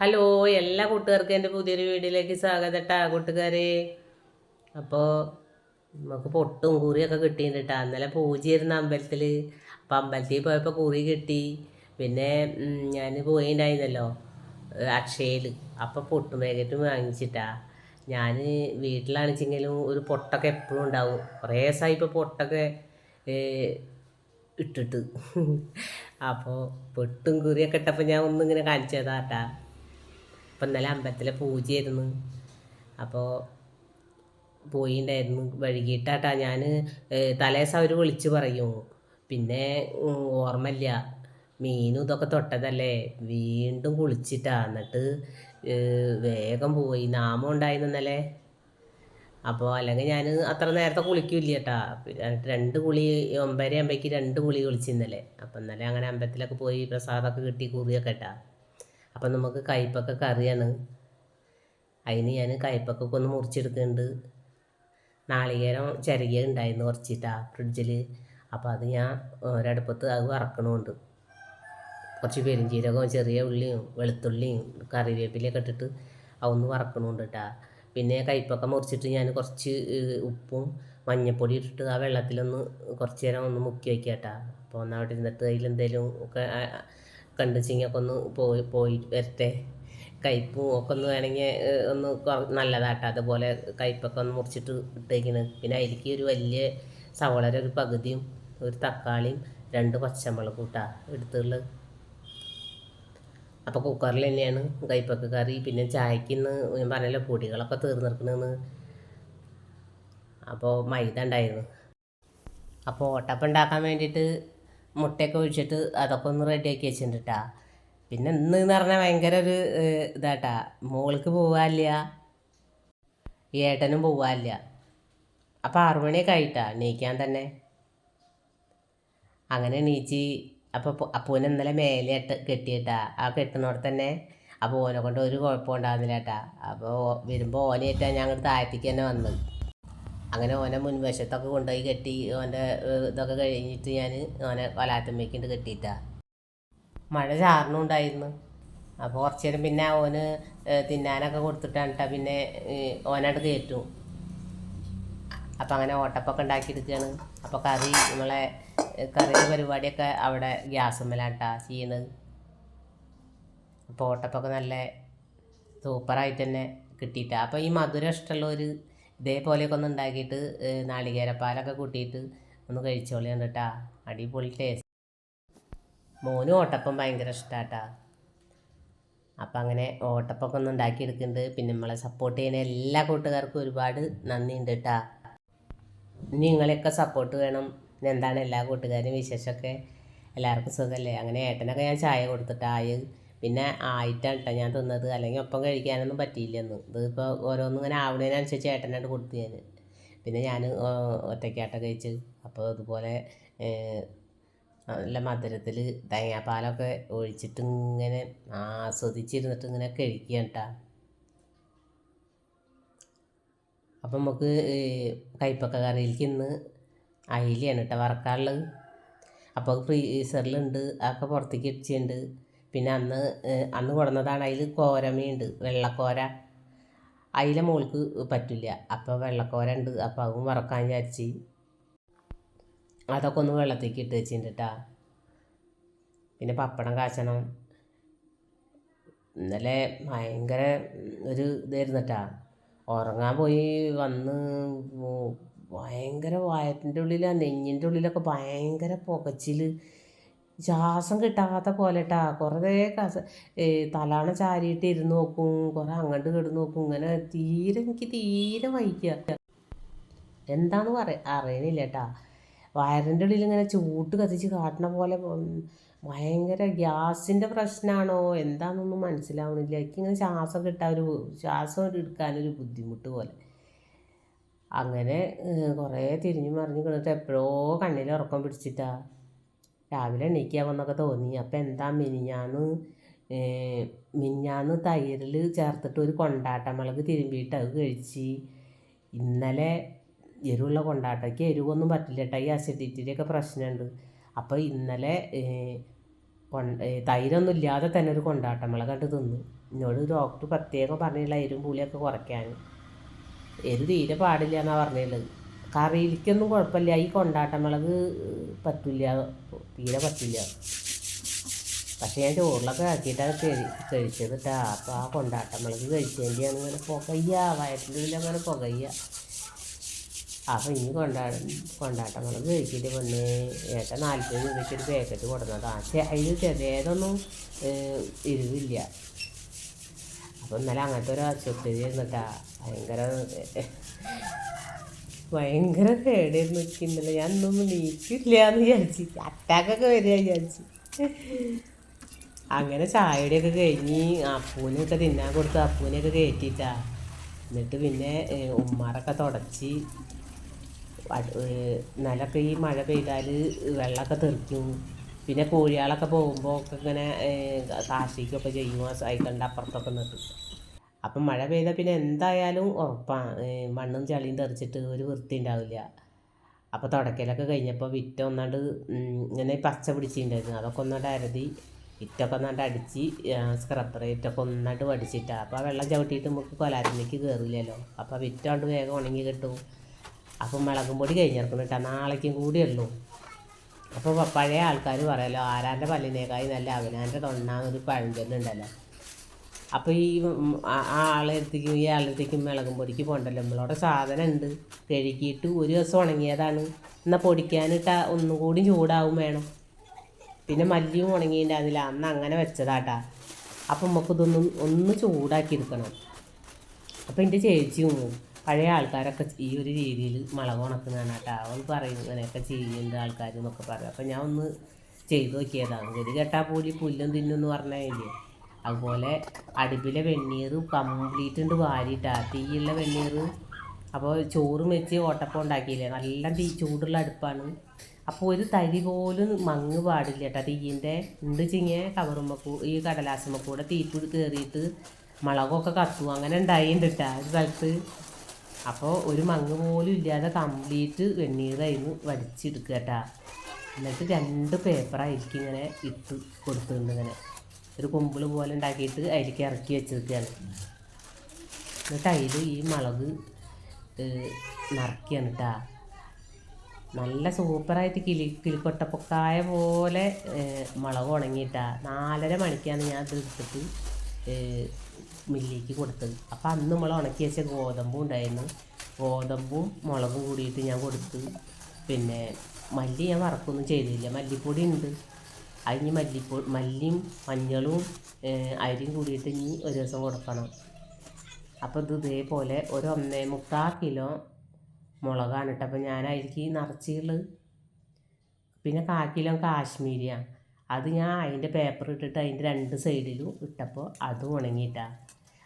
Hello എല്ലാ കൂട്ടുകാർക്കും എന്റെ പുതിയൊരു വീഡിയോയിലേക്ക് സ്വാഗതം ട്ടാ കൂട്ടുകാരെ. അപ്പോൾ നമുക്ക് പൊട്ടും കുറിയൊക്കെ കിട്ടിയിട്ടുണ്ട് കേട്ടോ ഇന്നലെ പൂജയായിരുന്നു അമ്പലത്തിൽ അപ്പം അമ്പലത്തിൽ പോയപ്പോൾ കുറി കിട്ടി. പിന്നെ ഞാൻ പോയിണ്ടായിരുന്നല്ലോ അക്ഷയയിൽ അപ്പോൾ പൊട്ടും പാക്കറ്റും വാങ്ങിച്ചിട്ടാ. ഞാൻ വീട്ടിലാണെച്ചെങ്കിലും ഒരു പൊട്ടൊക്കെ എപ്പോഴും ഉണ്ടാവും. കുറേ ദിവസമായി ഇപ്പോൾ പൊട്ടൊക്കെ ഇട്ടിട്ട്. അപ്പോൾ പൊട്ടും കുറിയൊക്കെ ഇട്ടപ്പോൾ ഞാൻ ഒന്നിങ്ങനെ കാണിച്ചതാട്ടാ അപ്പം ഇന്നലെ അമ്പലത്തിലെ പൂജയായിരുന്നു. അപ്പോൾ പോയിണ്ടായിരുന്നു. വൈകിട്ടാട്ടാ ഞാൻ തലേദിവസം അവർ വിളിച്ച് പറയും. പിന്നെ ഓർമ്മയില്ല. മീനും ഇതൊക്കെ തൊട്ടതല്ലേ? വീണ്ടും കുളിച്ചിട്ടാ. എന്നിട്ട് വേഗം പോയി. നാമം ഉണ്ടായിരുന്നല്ലേ അപ്പോൾ അല്ലെങ്കിൽ ഞാൻ അത്ര നേരത്തെ കുളിക്കില്ല കേട്ടാ രണ്ട് കുളി ഒമ്പതര ആകുമ്പോഴേക്ക് രണ്ട് കുളി കുളിച്ചിരുന്നല്ലേ അപ്പം ഇന്നലെ അങ്ങനെ അമ്പലത്തിലൊക്കെ പോയി പ്രസാദമൊക്കെ കിട്ടി കുറിയൊക്കെ ഇട്ടാ. അപ്പം നമുക്ക് കയ്പ്പൊക്കെ കറിയാണ്. അതിന് ഞാൻ കയ്പ്പൊക്കെ ഒന്ന് മുറിച്ചെടുക്കുന്നുണ്ട്. നാളികേരം ചിരകിയ ഉണ്ടായിരുന്നു കുറച്ചിട്ടാ ഫ്രിഡ്ജിൽ അപ്പോൾ അത് ഞാൻ ഒരടുപ്പത്ത് അത് വറക്കണമുണ്ട് കുറച്ച് പെരിഞ്ചീരകവും ചെറിയ ഉള്ളിയും വെളുത്തുള്ളിയും കറിവേപ്പിലൊക്കെ ഇട്ടിട്ട് അതൊന്ന് വറക്കണമുണ്ട് കേട്ടാ പിന്നെ കയ്പൊക്കെ മുറിച്ചിട്ട് ഞാൻ കുറച്ച് ഉപ്പും മഞ്ഞപ്പൊടി ഇട്ടിട്ട് ആ വെള്ളത്തിലൊന്ന് കുറച്ച് നേരം ഒന്ന് മുക്കി വയ്ക്കാം കേട്ടാ അപ്പോൾ ഒന്ന് ഇരുന്നിട്ട് അതിലെന്തെങ്കിലും ഒക്കെ കണ്ടുവെച്ചെങ്കിൽ ഒന്ന് പോയി പോയി വരട്ടെ. കയ്പ്പും ഒക്കെ ഒന്ന് വേണമെങ്കിൽ ഒന്ന് നല്ലതാട്ടോ. അതുപോലെ കയ്പൊക്കെ ഒന്ന് മുറിച്ചിട്ട് ഇട്ടേക്കണ്. പിന്നെ അതിലേക്ക് ഒരു വലിയ സവളയുടെ ഒരു പകുതിയും ഒരു തക്കാളിയും രണ്ട് പച്ചമുളക് കൂട്ടാ എടുത്തുള്ളത് അപ്പോൾ കുക്കറിൽ തന്നെയാണ് കയ്പ്പൊക്കെ കറി. പിന്നെ ചായക്ക് ഇന്ന് ഞാൻ പറഞ്ഞല്ലോ പൊടികളൊക്കെ തീർന്നിരിക്കണെന്ന് അപ്പോൾ മൈദ ഉണ്ടായിരുന്നു. അപ്പോൾ ഓട്ടപ്പം ഉണ്ടാക്കാൻ വേണ്ടിയിട്ട് മുട്ടയൊക്കെ ഒഴിച്ചിട്ട് അതൊക്കെ ഒന്ന് റെഡിയാക്കി വെച്ചിട്ടുണ്ട് കേട്ടാ പിന്നെ ഇന്ന് എന്ന് പറഞ്ഞാൽ ഭയങ്കര ഒരു ഇതാട്ടാ മോൾക്ക് പോവാനില്ല ഏട്ടനും പോവാനില്ല അപ്പോൾ ആറുമണിയൊക്കെ ആയിട്ടാ. എണീക്കാൻ തന്നെ. അങ്ങനെ എണീച്ച് അപ്പോൾ അപ്പൂനെ ഇന്നലെ മേലെ ഇട്ട് കെട്ടിയിട്ടാ. ആ കെട്ടുന്നോടെ തന്നെ അപ്പോൾ ഓനെ കൊണ്ട് ഒരു കുഴപ്പം ഉണ്ടാകുന്നില്ല കേട്ടാ അപ്പോൾ വരുമ്പോൾ ഓനേറ്റാ ഞങ്ങൾ താഴത്തേക്ക് തന്നെ വന്നത്. അങ്ങനെ ഓനെ മുൻവശത്തൊക്കെ കൊണ്ടുപോയി കെട്ടി ഓന്റെ ഇതൊക്കെ കഴിഞ്ഞിട്ട് ഞാൻ ഓനെ വലാത്തമ്മയ്ക്കുണ്ട് കെട്ടിയിട്ടാ. മഴ ചാറിനുണ്ടായിരുന്നു അപ്പോൾ കുറച്ച് നേരം പിന്നെ ഓന് തിന്നാനൊക്കെ കൊടുത്തിട്ടാണ് ട്ടാ പിന്നെ ഓനായിട്ട് കയറ്റും. അപ്പം അങ്ങനെ ഓട്ടപ്പൊക്കെ ഉണ്ടാക്കിയെടുക്കുകയാണ് അപ്പോൾ കറി നമ്മളെ കറിയുടെ പരിപാടിയൊക്കെ അവിടെ ഗ്യാസുമ്മലാട്ടാ ചെയ്യുന്നത് അപ്പോൾ ഓട്ടപ്പൊക്കെ നല്ല സൂപ്പറായിട്ട് തന്നെ കിട്ടിയിട്ടാ. അപ്പോൾ ഈ മധുരം ഇഷ്ടമുള്ളവർ ഇതേപോലെയൊക്കെ ഒന്ന് ഉണ്ടാക്കിയിട്ട് നാളികേരപ്പാലൊക്കെ കൂട്ടിയിട്ട് ഒന്ന് കഴിച്ചോളി കണ്ടിട്ടാ. അടിപൊളി ടേസ്റ്റ് മോനും ഓട്ടപ്പം ഭയങ്കര ഇഷ്ടാട്ടാ. അപ്പം അങ്ങനെ ഓട്ടപ്പൊക്കെ ഒന്ന് ഉണ്ടാക്കിയെടുക്കുന്നുണ്ട്. പിന്നെ നമ്മളെ സപ്പോർട്ട് ചെയ്യുന്ന എല്ലാ കൂട്ടുകാർക്കും ഒരുപാട് നന്ദിയുണ്ട് കേട്ടാ ഇനി നിങ്ങളെയൊക്കെ സപ്പോർട്ട് വേണം. ഇനി എന്താണ് എല്ലാ കൂട്ടുകാരും വിശേഷമൊക്കെ? എല്ലാവർക്കും സുഖമല്ലേ? അങ്ങനെ ഏട്ടനൊക്കെ ഞാൻ ചായ കൊടുത്തിട്ടായി പിന്നെ ആയിട്ടാണ് കേട്ടോ ഞാൻ തിന്നത്. അല്ലെങ്കിൽ ഒപ്പം കഴിക്കാനൊന്നും പറ്റിയില്ലെന്ന്. ഇതിപ്പോൾ ഓരോന്നും ഇങ്ങനെ ആവുന്നതിനനുസരിച്ച് ഏട്ടനായിട്ട് കൊടുത്തു ഞാൻ. പിന്നെ ഞാൻ ഒറ്റയ്ക്കാട്ട കഴിച്ച്. അപ്പോൾ അതുപോലെ നല്ല മധുരത്തിൽ തേങ്ങാപ്പാലൊക്കെ ഒഴിച്ചിട്ട് ഇങ്ങനെ ആസ്വദിച്ചിരുന്നിട്ട് ഇങ്ങനെ കഴിക്കുക കേട്ടോ അപ്പം നമുക്ക് കയ്പക്ക കറിയിലേക്ക് ഇന്ന് അയിലയാണ് കേട്ടോ വറക്കാനുള്ളത് അപ്പോൾ ഫ്രീസറിലുണ്ട് അതൊക്കെ പുറത്തേക്ക് ഇടിച്ചുണ്ട് പിന്നെ അന്ന് അന്ന് കൊടുന്നതാണ് അതിൽ കോരമയുണ്ട് വെള്ളക്കോര. അതിലെ മോൾക്ക് പറ്റില്ല അപ്പോൾ വെള്ളക്കോര ഉണ്ട് അപ്പോൾ അതും വറക്കാൻ വിചാരിച്ച്. അതൊക്കെ ഒന്ന് വെള്ളത്തേക്ക് ഇട്ട് വെച്ചിട്ടുണ്ട് കേട്ടോ പിന്നെ പപ്പടം കാച്ചണം. ഇന്നലെ ഭയങ്കര ഒരു ഇതായിരുന്നു കേട്ടാ ഉറങ്ങാൻ പോയി വന്ന് ഭയങ്കര വയറ്റിന്റെ ഉള്ളിലാണ് നെഞ്ഞിന്റെ ഉള്ളിലൊക്കെ ഭയങ്കര പുകച്ചിൽ ശ്വാസം കിട്ടാത്ത പോലെ കേട്ടാ കുറേ കസ തലാണ ചാരിയിട്ട് ഇരുന്ന് നോക്കും. കുറേ അങ്ങോട്ട് കിടന്ന് നോക്കും. ഇങ്ങനെ തീരെ എനിക്ക് തീരെ വൈക്കുക എന്താന്ന് പറ അറിയണില്ല കേട്ടാ വയറിന്റെ ഉള്ളിൽ ഇങ്ങനെ ചൂട്ട് കത്തിച്ച് കാട്ടണ പോലെ ഭയങ്കര ഗ്യാസിന്റെ പ്രശ്നമാണോ എന്താണെന്നൊന്നും മനസ്സിലാവണില്ല. എനിക്കിങ്ങനെ ശ്വാസം കിട്ടാൻ ഒരു ശ്വാസം എടുക്കാനൊരു ബുദ്ധിമുട്ട് പോലെ. അങ്ങനെ കുറേ തിരിഞ്ഞു മറിഞ്ഞു കിടന്നിട്ട് എപ്പോഴോ കണ്ണിൽ ഉറക്കം പിടിച്ചിട്ടാ. രാവിലെ എണീക്കാമെന്നൊക്കെ തോന്നി. അപ്പം എന്താ മിനിഞ്ഞാന്ന് മിനിഞ്ഞാന്ന് തൈരിൽ ചേർത്തിട്ട് ഒരു കൊണ്ടാട്ടമുളക് തിരുമ്പിയിട്ട് അത് കഴിച്ച്. ഇന്നലെ എരിവുള്ള കൊണ്ടാട്ടയ്ക്ക് എരിവൊന്നും പറ്റില്ല കേട്ടോ ഈ അസിഡിറ്റിയുടെയൊക്കെ പ്രശ്നമുണ്ട് അപ്പോൾ ഇന്നലെ തൈരൊന്നും ഇല്ലാതെ തന്നെ ഒരു കൊണ്ടാട്ടമുളക് കണ്ട് തിന്നു. എന്നോട് ഡോക്ടർ പ്രത്യേകം പറഞ്ഞില്ല എരിവും പുളിയൊക്കെ കുറയ്ക്കാൻ. എരി തീരെ പാടില്ല എന്നാണ് പറഞ്ഞുള്ളത് കറിയിലേക്കൊന്നും കുഴപ്പമില്ല. ഈ കൊണ്ടാട്ടമുളക് പറ്റില്ല. തീരെ പറ്റില്ല. പക്ഷേ ഞാൻ ചോറിലൊക്കെ ആക്കിയിട്ടാണ് കഴി കഴിച്ചത് കേട്ടാ അപ്പോൾ ആ കൊണ്ടാട്ടമുളക് കഴിച്ചതിന്റെയാണ് ഇങ്ങനെ പുകയ്യ. വയറ്റിന്റെ ഉള്ളിൽ അങ്ങനെ പുകയ്യ. അപ്പോൾ ഇനി കൊണ്ടാ കൊണ്ടാട്ടമുളക് കഴിച്ചിട്ട് പൊന്നെ ഏട്ട നാൽപ്പത് രൂപയ്ക്ക് ഒരു പാക്കറ്റ് കൊടുന്നതാണ് പക്ഷേ അതിൽ ചെറിയതൊന്നും ഇരുവില്ല അപ്പോൾ അപ്പം ഇന്നലെ അങ്ങനത്തെ ഒരു ആശുപത്രി ഇരുന്നിട്ടാ. ഭയങ്കര ഭയങ്കര പേടിയായിരുന്നു എനിക്ക് ഇന്നലെ. ഞാൻ ഇന്നൊന്നും നീക്കില്ല എന്ന് വിചാരിച്ചു. അറ്റാക്കൊക്കെ വരിക വിചാരിച്ചു. അങ്ങനെ ചായയുടെയൊക്കെ കഴിഞ്ഞ് അപ്പൂനെയൊക്കെ തിന്നാൻ കൊടുത്ത് അപ്പൂനെയൊക്കെ കയറ്റിയിട്ടാ എന്നിട്ട് പിന്നെ ഉമ്മാറൊക്കെ തുടച്ച് നിലമൊക്കെ ഈ മഴ പെയ്താൽ വെള്ളമൊക്കെ തെറിക്കും. പിന്നെ കോഴികളൊക്കെ പോകുമ്പോൾ ഒക്കെ ഇങ്ങനെ കാശിക്കൊക്കെ ചെയ്യും ആ സൈക്കിളിന്റെ അപ്പുറത്തൊക്കെ നിന്നിട്ട്. അപ്പം മഴ പെയ്താൽ പിന്നെ എന്തായാലും ഉറപ്പാണ് മണ്ണും ചളിയും തെറിച്ചിട്ട് ഒരു വൃത്തി ഉണ്ടാവില്ല. അപ്പോൾ തുടക്കലൊക്കെ കഴിഞ്ഞപ്പോൾ വിറ്റ ഒന്നാണ്ട് ഇങ്ങനെ പച്ച പിടിച്ചിട്ടുണ്ടായിരുന്നു. അതൊക്കെ ഒന്നാണ്ട് അരതി വിറ്റൊക്കെ ഒന്നാണ്ട് അടിച്ച് സ്ക്രപ്പറേറ്റൊക്കെ ഒന്നാണ്ട് വടിച്ചിട്ടാണ് അപ്പോൾ വെള്ളം ചവിട്ടിയിട്ട് നമുക്ക് കൊലാരമ്മയ്ക്ക് കയറില്ലല്ലോ അപ്പോൾ വിറ്റോണ്ട് വേഗം ഉണങ്ങി കിട്ടും. അപ്പം മുളകും പൊടി കഴിഞ്ഞിറക്കണം കേട്ടോ നാളേക്കും കൂടിയുള്ളൂ അപ്പോൾ പഴയ ആൾക്കാർ പറയല്ലോ ആരാന്റെ പല്ലിനേക്കായി നല്ല അവനാന്റെ തൊണ്ണാന്നൊരു പഴഞ്ചൊല്ലുണ്ടല്ലോ. അപ്പോൾ ഈ ആ ആളെടുത്തേക്കും ഈ ആളെടുത്തേക്കും മുളകും പൊടിക്ക് പോകണ്ടല്ലോ നമ്മളവിടെ സാധനം ഉണ്ട് കഴുകിയിട്ട് ഒരു ദിവസം ഉണങ്ങിയതാണ്. എന്നാൽ പൊടിക്കാനിട്ട ഒന്നും കൂടി ചൂടാവും വേണം. പിന്നെ മല്ലിയും ഉണങ്ങിയിട്ടുണ്ടായിരുന്നില്ല അന്ന് അങ്ങനെ വെച്ചതാട്ടാ. അപ്പം നമുക്ക് ഇതൊന്നും ഒന്ന് ചൂടാക്കി എടുക്കണം. അപ്പം എന്റെ ചേച്ചിയും പഴയ ആൾക്കാരൊക്കെ ഈ ഒരു രീതിയിൽ മുളക് ഉണക്കുന്നതാണ് കേട്ടോ അവൾ പറയും ഇങ്ങനെയൊക്കെ ചെയ്യുന്നുണ്ട് ആൾക്കാർ എന്നൊക്കെ പറയും. അപ്പം ഞാൻ ഒന്ന് ചെയ്തു നോക്കിയതാണ് ഗതി കെട്ടാ പൂലി പുല്ലും തിന്നെന്ന് പറഞ്ഞില്ലേ അതുപോലെ അടുപ്പിലെ വെണ്ണീർ കംപ്ലീറ്റ് ഉണ്ട് വാരിയിട്ടാ. തീയുള്ള വെണ്ണീർ. അപ്പോൾ ചോറും വെച്ച് ഓട്ടപ്പം ഉണ്ടാക്കിയില്ലേ? നല്ല തീ ചൂടുള്ള അടുപ്പാണ്. അപ്പോൾ ഒരു തരി പോലും മങ്ങ് പാടില്ല കേട്ടോ. തീയിന്റെ ഉണ്ട് ചിങ്ങിയ കവറുമ്മ ഈ കടലാസുമ്മ കൂടെ കയറിയിട്ട് മുളകൊക്കെ കത്തും. അങ്ങനെ ഉണ്ടായിട്ടുണ്ട് കേട്ടോ ഒരു സ്ഥലത്ത്. അപ്പോൾ ഒരു മങ്ങ് പോലും ഇല്ലാതെ കംപ്ലീറ്റ് വെണ്ണീറായിരുന്നു വടിച്ചെടുക്കുക കേട്ടോ. എന്നിട്ട് രണ്ട് പേപ്പറായിരിക്കും ഇങ്ങനെ ഇട്ട് കൊടുത്തിട്ടുണ്ട് ഇങ്ങനെ. ഒരു കുമ്പിൾ പോലെ ഉണ്ടാക്കിയിട്ട് അതിലേക്ക് ഇറക്കി വെച്ചിരിക്കുകയാണ് എന്നിട്ട് അതിൽ ഈ മുളക് നിറക്കുകയാണ് കേട്ടാ നല്ല സൂപ്പറായിട്ട് കിളി കിളിക്കൊട്ടപ്പൊക്കായ പോലെ മുളക് ഉണങ്ങിയിട്ടാ. നാലര മണിക്കാണ് ഞാൻ ഇത് എടുത്തിട്ട് മില്ലിലേക്ക് കൊടുത്തത്. അപ്പം അന്ന് നമ്മൾ ഉണക്കി വെച്ച ഗോതമ്പും ഉണ്ടായിരുന്നു. ഗോതമ്പും മുളകും കൂടിയിട്ട് ഞാൻ കൊടുത്ത് പിന്നെ മല്ലി ഞാൻ വറക്കൊന്നും ചെയ്തില്ല. മല്ലിപ്പൊടി ഉണ്ട്. അതിന് മല്ലിപ്പൊ മല്ലിയും മഞ്ഞളും അരിയും കൂടിയിട്ട് ഇനി ഒരു ദിവസം കൊടുക്കണം. അപ്പോൾ ഇത് ഇതേപോലെ ഒരു ഒന്നേ മുക്കാൽ കിലോ മുളകാണ് കേട്ടോ. അപ്പോൾ ഞാനായിരിക്കും ഈ നിറച്ചുള്ളത് പിന്നെ കാ കിലോ കാശ്മീരിയാണ് അത് ഞാൻ അതിന്റെ പേപ്പർ ഇട്ടിട്ട് അതിന്റെ രണ്ട് സൈഡിലും ഇട്ടപ്പോൾ അത് ഉണങ്ങിയിട്ടാ.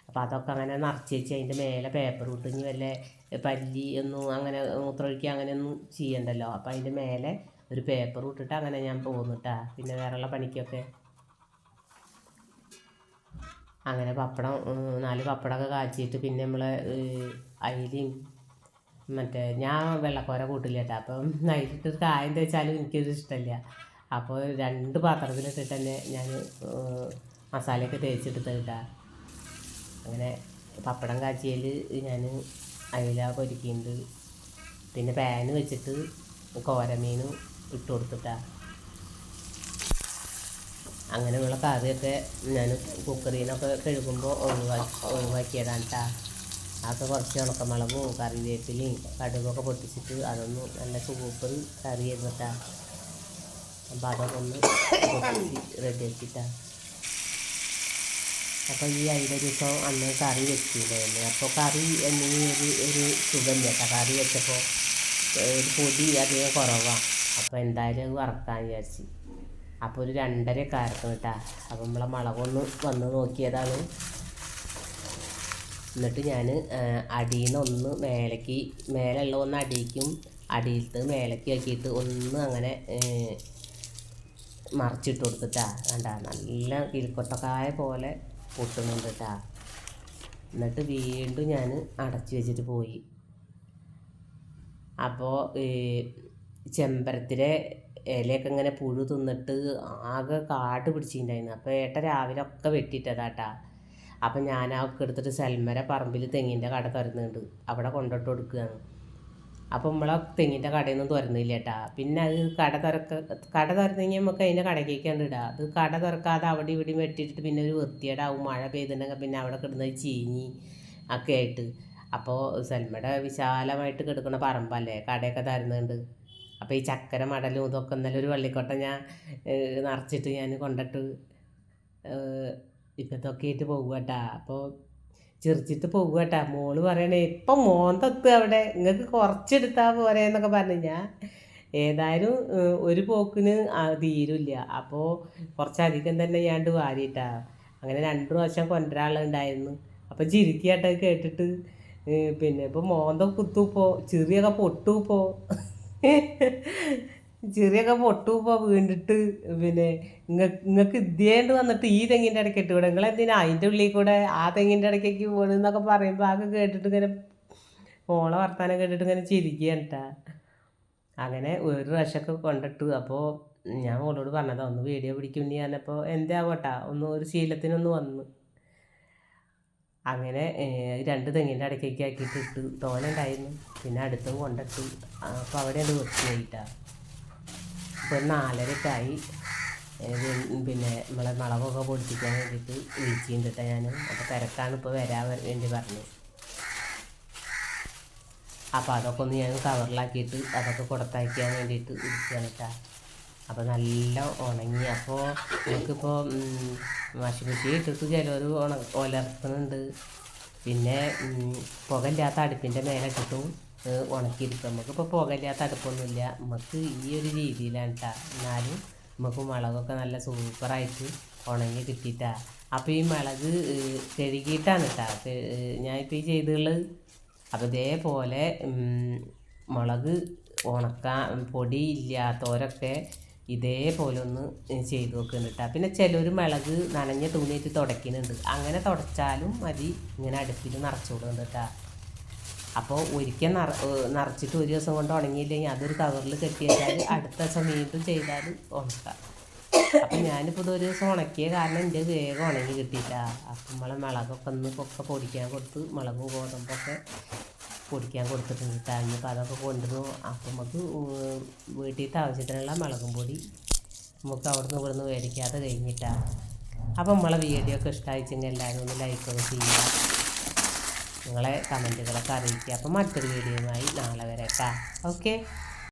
അപ്പോൾ അതൊക്കെ അങ്ങനെ നിറച്ച് വെച്ച് അതിന്റെ മേലെ പേപ്പർ ഇട്ട് ഇനി വല്ല പല്ലി ഒന്നും അങ്ങനെ മൂത്രമൊഴിക്കുക അങ്ങനെയൊന്നും ചെയ്യണ്ടല്ലോ. അപ്പോൾ അതിന്റെ മേലെ ഒരു പേപ്പർ വിട്ടിട്ട് അങ്ങനെ ഞാൻ പോന്നിട്ടാ. പിന്നെ വേറെയുള്ള പണിക്കൊക്കെ. അങ്ങനെ പപ്പടം നാല് പപ്പടമൊക്കെ കാച്ചിട്ട് പിന്നെ നമ്മളെ അയിലയും മറ്റേ ഞാൻ വെള്ളക്കോര കൂട്ടില്ല കേട്ടോ അപ്പം നൈറ്റിട്ട് കായം തേച്ചാലും എനിക്കത് ഇഷ്ടമില്ല അപ്പോൾ രണ്ട് പാത്രത്തിലിട്ടിട്ട് തന്നെ ഞാൻ മസാലയൊക്കെ തേച്ചെടുത്ത് കേട്ടാ അങ്ങനെ പപ്പടം കാച്ചിയിൽ ഞാൻ അയില പൊരിക്കുന്നുണ്ട് പിന്നെ പാന് വെച്ചിട്ട് കോരമീനും ഇട്ട് കൊടുത്തിട്ടാ അങ്ങനെയുള്ള കറിയൊക്കെ ഞാൻ കുക്കറിൽ നിന്നൊക്കെ കഴുകുമ്പോൾ ഒഴിവാക്കി ഒഴിവാക്കിയതാണ് കേട്ടോ അതൊക്കെ കുറച്ച് ഉണക്കമുളകും കറിവേപ്പിലയും കടുകൊക്കെ പൊട്ടിച്ചിട്ട് അതൊന്ന് നല്ല സൂപ്പർ കറി ആയിരുന്നിട്ടാ അപ്പം അതൊക്കെ ഒന്ന് പൊട്ടിച്ച് റെഡിയാക്കിയിട്ടാ. അപ്പോൾ ഈ അതിന്റെ ദിവസം അന്ന് കറി വെച്ചിട്ടുണ്ടായിരുന്നു. അപ്പോൾ കറി എന്തെങ്കിലും ഒരു ഒരു സുഖമില്ല കറി വെച്ചപ്പോൾ ഒരു പൊടി അധികം കുറവാണ് അപ്പോൾ എന്തായാലും അത് വറക്കാൻ വിചാരിച്ച്. അപ്പോൾ ഒരു രണ്ടര ആയിരുന്നു കേട്ടാ. അപ്പോൾ നമ്മളെ മുളകൊന്ന് വന്ന് നോക്കിയതാണ്. എന്നിട്ട് ഞാൻ അടിയിൽ നിന്ന് ഒന്ന് മേലേക്ക് മേലെയുള്ള ഒന്ന് അടിയിക്കും അടിയിലത്ത് മേലേക്ക് ആക്കിയിട്ട് ഒന്ന് അങ്ങനെ മറിച്ചിട്ട് കൊടുത്തിട്ടാ. കണ്ട നല്ല കിരിക്കൊട്ടക്കായ പോലെ പൊട്ടുന്നുണ്ട് കേട്ടാ. എന്നിട്ട് വീണ്ടും ഞാൻ അടച്ചു വെച്ചിട്ട് പോയി. അപ്പോൾ ചെമ്പരത്തിരെ ഇലയൊക്കെ ഇങ്ങനെ പുഴു തിന്നിട്ട് ആകെ കാട് പിടിച്ചിട്ടുണ്ടായിരുന്നു. അപ്പോൾ ഏട്ട രാവിലെ ഒക്കെ വെട്ടിയിട്ടതാട്ടാ. അപ്പം ഞാൻ ഒക്കെ എടുത്തിട്ട് സെൽമര പറമ്പിൽ തെങ്ങിന്റെ കട തുറന്നുണ്ട് അവിടെ കൊണ്ടിട്ട് കൊടുക്കുകയാണ്. അപ്പം നമ്മളെ തെങ്ങിന്റെ കടയൊന്നും തുറന്നില്ല ഏട്ടാ പിന്നെ അത് കട തുറക്ക കട തുറന്നെങ്കിൽ നമുക്ക് അതിന്റെ കടക്കേക്കാണ്ട് ഇടാം. അത് കട തുറക്കാതെ അവിടെ ഇവിടെയും വെട്ടിയിട്ട് പിന്നെ ഒരു വൃത്തിയേടാവും മഴ പെയ്തിട്ടുണ്ടെങ്കിൽ പിന്നെ അവിടെ കിടന്നത് ചീഞ്ഞി ഒക്കെ ആയിട്ട്. അപ്പോൾ സെൽമയുടെ വിശാലമായിട്ട് കിടക്കുന്ന പറമ്പല്ലേ കടയൊക്കെ തരുന്നുണ്ട് അപ്പോൾ ഈ ചക്കര മടലും ഇതൊക്കെ ഇന്നലെ ഒരു വള്ളിക്കോട്ട ഞാൻ നിറച്ചിട്ട് ഞാൻ കൊണ്ടിട്ട് ഇപ്പത്തൊക്കെ ആയിട്ട് പോകുകട്ടാ അപ്പോൾ ചിരിച്ചിട്ട് പോകുകട്ടാ മോൾ പറയണേ ഇപ്പം മോന്തെത്തുക അവിടെ നിങ്ങൾക്ക് കുറച്ചെടുത്താൽ പോരെ എന്നൊക്കെ പറഞ്ഞു ഞാൻ ഏതായാലും ഒരു പോക്കിന് തീരില്ല. അപ്പോൾ കുറച്ചധികം തന്നെ ഞാണ്ട് വാരിയിട്ടാ. അങ്ങനെ രണ്ട് പ്രാവശ്യം കൊണ്ടുവരാളുണ്ടായിരുന്നു അപ്പം ചിരിക്കാട്ട കേട്ടിട്ട് പിന്നെ ഇപ്പോൾ മോന്ത കുത്തുപ്പോ ചെറിയൊക്കെ പൊട്ടുപ്പോ ചെറിയൊക്കെ പൊട്ടുപ്പോ വീണ്ടിട്ട് പിന്നെ നിങ്ങൾക്ക് ഇതേണ്ട് വന്നിട്ട് ഈ തെങ്ങിന്റെ ഇടയ്ക്ക് ഇട്ട് വിടും നിങ്ങൾ എന്തിനാ അതിന്റെ ഉള്ളിൽ കൂടെ ആ തെങ്ങിന്റെ ഇടയ്ക്കേക്ക് വീണെന്നൊക്കെ പറയുമ്പോൾ ആകെ കേട്ടിട്ട് ഇങ്ങനെ മോളെ വർത്താനം കേട്ടിട്ട് ഇങ്ങനെ ചിരിക്കുകയാണ് കേട്ടാ അങ്ങനെ ഒരു പ്രാവശ്യമൊക്കെ കൊണ്ടിട്ടു. അപ്പോൾ ഞാൻ മോളോട് പറഞ്ഞതാ ഒന്ന് വീഡിയോ പിടിക്കും നീ പറഞ്ഞപ്പോൾ എന്താ പോട്ടാ ഒന്ന് ഒരു ശീലത്തിനൊന്ന് വന്നു. അങ്ങനെ രണ്ട് തെങ്ങിന്റെ ഇടയ്ക്കേക്ക് ആക്കിയിട്ട് ഇട്ട് തോന ഉണ്ടായിരുന്നു. പിന്നെ അടുത്തും കൊണ്ടിട്ടു. അപ്പോൾ അവിടെ അത് വൃത്തിയായിട്ടാ ഇപ്പോൾ നാലരക്കായി പിന്നെ നമ്മളെ മുളകൊക്കെ പൊടിപ്പിക്കാൻ വേണ്ടിയിട്ട് വിളിച്ചിട്ടുണ്ട് ഞാൻ അപ്പോൾ തിരക്കാണ് ഇപ്പോൾ വരാൻ വേണ്ടി പറഞ്ഞു. അപ്പോൾ അതൊക്കെ ഒന്ന് ഞാൻ കവറിലാക്കിയിട്ട് അതൊക്കെ കൊടുത്തയക്കാൻ വേണ്ടിയിട്ട് ഇരിക്കുകയാണ് കേട്ടോ അപ്പോൾ നല്ല ഉണങ്ങി. അപ്പോൾ നമുക്കിപ്പോൾ വാഷിംഗ് മെഷീൻ ഇട്ടിട്ട് ചിലർ ഉണ ഒലർത്തുന്നുണ്ട്. പിന്നെ പുകയില്ലാത്ത അടുപ്പിന്റെ മേലെ ഇട്ടിട്ടും ഉണക്കിയിരിക്കും നമുക്കിപ്പോൾ പുകയില്ലാത്ത അടുപ്പൊന്നുമില്ല. നമുക്ക് ഈ ഒരു രീതിയിലാണ് കേട്ടോ എന്നാലും നമുക്ക് മുളകൊക്കെ നല്ല സൂപ്പറായിട്ട് ഉണങ്ങി കിട്ടിയിട്ടാ. അപ്പോൾ ഈ മുളക് കഴുകിയിട്ടാണ് കേട്ടോ ഞാനിപ്പോൾ ഈ ചെയ്തുള്ളത് അപ്പോൾ ഇതേപോലെ മുളക് ഉണക്കാൻ പൊടി ഇല്ലാത്തവരൊക്കെ ഇതേപോലെ ഒന്ന് ചെയ്ത് വെക്കുന്നുണ്ട് കേട്ടോ. പിന്നെ ചിലർ മിളക് നനഞ്ഞ തുണിയിട്ട് തുടയ്ക്കുന്നുണ്ട്. അങ്ങനെ തുടച്ചാലും മതി. ഇങ്ങനെ അടുപ്പിൽ നിറച്ചുകൊടുക്കുന്നുണ്ട് കേട്ടോ. അപ്പോൾ ഒരിക്കൽ നിറ നിറച്ചിട്ട് ഒരു ദിവസം കൊണ്ട് ഉണങ്ങിയില്ലെങ്കിൽ അതൊരു കവറിൽ കെട്ടി വെച്ചാൽ അടുത്ത ദിവസം വീണ്ടും ചെയ്താൽ ഉണക്കാം. അപ്പം ഞാനിപ്പോൾ ഇതൊരു ദിവസം ഉണക്കിയ കാരണം എന്റെ വേഗം ഉണങ്ങി കിട്ടിയില്ല അപ്പം നമ്മളെ മുളകൊക്കെ ഒന്ന് ഒക്കെ പൊടിക്കാൻ കൊടുത്ത് മുളകും ഗോതമ്പൊക്കെ പൊടിക്കാൻ കൊടുത്തിട്ടുണ്ട്. കേട്ടോ ഇനിയിപ്പോൾ അതൊക്കെ കൊണ്ടുവന്നു അപ്പം നമുക്ക് വീട്ടിലത്തെ ആവശ്യത്തിനുള്ള മുളകും പൊടി നമുക്ക് അവിടുന്ന് ഇവിടുന്ന് മേടിക്കാതെ കഴിഞ്ഞിട്ടാണ് അപ്പം നമ്മളെ വീഡിയോ ഒക്കെ ഇഷ്ടമായിച്ചെങ്കിൽ എല്ലാവരും ഒന്ന് ലൈക്ക് ലൈക്കൊക്കെ ചെയ്യുക. നിങ്ങളെ കമന്റുകളൊക്കെ അറിയിക്കുക. അപ്പം മറ്റൊരു വീഡിയോയുമായി നാളെ വരെ കേട്ടോ ഓക്കെ